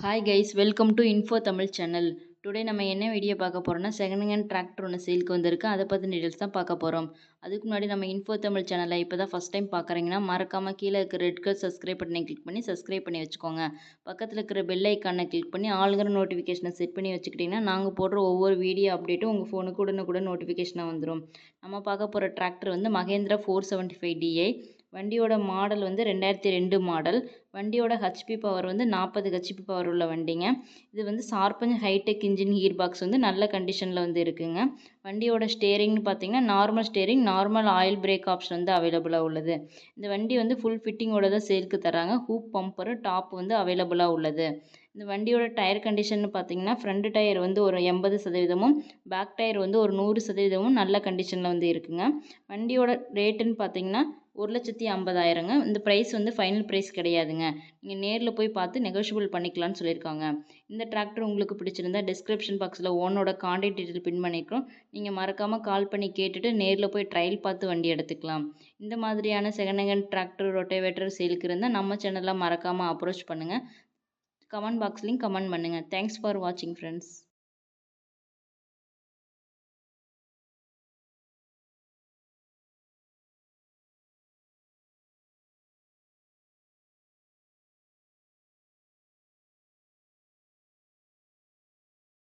Hi guys welcome to info Tamil channel today நம்ம என்ன video பார்க்க போகிறோம்னா செகண்ட் ஹேண்ட் டிராக்டர் ஒன்று சேலுக்கு வந்திருக்கு. அதை பற்றி டீட்டெயில்ஸ் தான் பார்க்க போகிறோம் அதுக்கு முன்னாடி நம்ம இன்ஃபோ தமிழ் சேனலை இப்போ தான் ஃபஸ்ட் டைம் பார்க்குறீங்கன்னா மறக்காமல் கீழே இருக்கிற ரெட் கலர் சப்ஸ்கிரைப் பட்டனை கிளிக் பண்ணி சப்ஸ்கிரைப் பண்ணி வச்சுக்கோங்க. பக்கத்தில் இருக்கிற பெல் ஐக்கானை கிளிக் பண்ணி ஆளுங்கிற நோட்டிஃபிகேஷனை செட் பண்ணி வச்சுக்கிட்டிங்கன்னா நாங்கள் போடுற ஒவ்வொரு வீடியோ அப்டேட்டும் உங்கள் ஃபோனுக்கு கூட நோட்டிஃபிகேஷனாக வந்துடும் நம்ம பார்க்க போகிற டிராக்டர் வந்து Mahindra four seventy five DI வண்டியோட மாடல் வந்து ரெண்டாயிரத்தி ரெண்டு மாடல் வண்டியோட ஹெச்பி பவர் வந்து நாற்பது ஹெச்பி பவர் உள்ள வண்டிங்க. இது வந்து Sarpanch hitech engine gear box வந்து நல்ல கண்டிஷனில் வந்து இருக்குங்க. வண்டியோட ஸ்டேரிங்னு பார்த்தீங்கன்னா normal steering normal oil brake option வந்து அவைலபிளாக உள்ளது. இந்த வண்டி வந்து ஃபுல் ஃபிட்டிங்கோட தான் சேலுக்கு தராங்க ஹூப் பம்பரு டாப் வந்து அவைலபிளாக உள்ளது. இந்த வண்டியோட டயர் கண்டிஷன் பார்த்தீங்கன்னா ஃப்ரண்ட் டயர் வந்து ஒரு எண்பது சதவீதமும் பேக் டயர் வந்து ஒரு நூறு சதவீதமும் நல்ல கண்டிஷனில் வந்து இருக்குங்க. வண்டியோட ரேட்டுன்னு பார்த்தீங்கன்னா ஒரு லட்சத்தி ஐம்பதாயிரங்க. இந்த ப்ரைஸ் வந்து ஃபைனல் ப்ரைஸ் கிடையாதுங்க. நீங்கள் நேரில் போய் பார்த்து நெகோஷியபிள் பண்ணிக்கலாம்னு சொல்லியிருக்காங்க. இந்த டிராக்டர் உங்களுக்கு பிடிச்சிருந்தா டிஸ்கிரிப்ஷன் பாக்ஸில் ஓனோட காண்டாக்ட் டீட்டெயில் பின் பண்ணிக்கிறோம். நீங்கள் மறக்காமல் கால் பண்ணி கேட்டுட்டு நேரில் போய் ட்ரையல் பார்த்து வண்டி எடுத்துக்கலாம். இந்த மாதிரியான செகண்ட் ஹேண்ட் டிராக்டர் ரொட்டேவேட்டர் சேலுக்கு இருந்தால் நம்ம சேனலில் மறக்காமல் அப்ரோச் பண்ணுங்கள் கமெண்ட் பாக்ஸ்லேயும் கமெண்ட் பண்ணுங்கள் தேங்க்ஸ் ஃபார் வாட்சிங் ஃப்ரெண்ட்ஸ்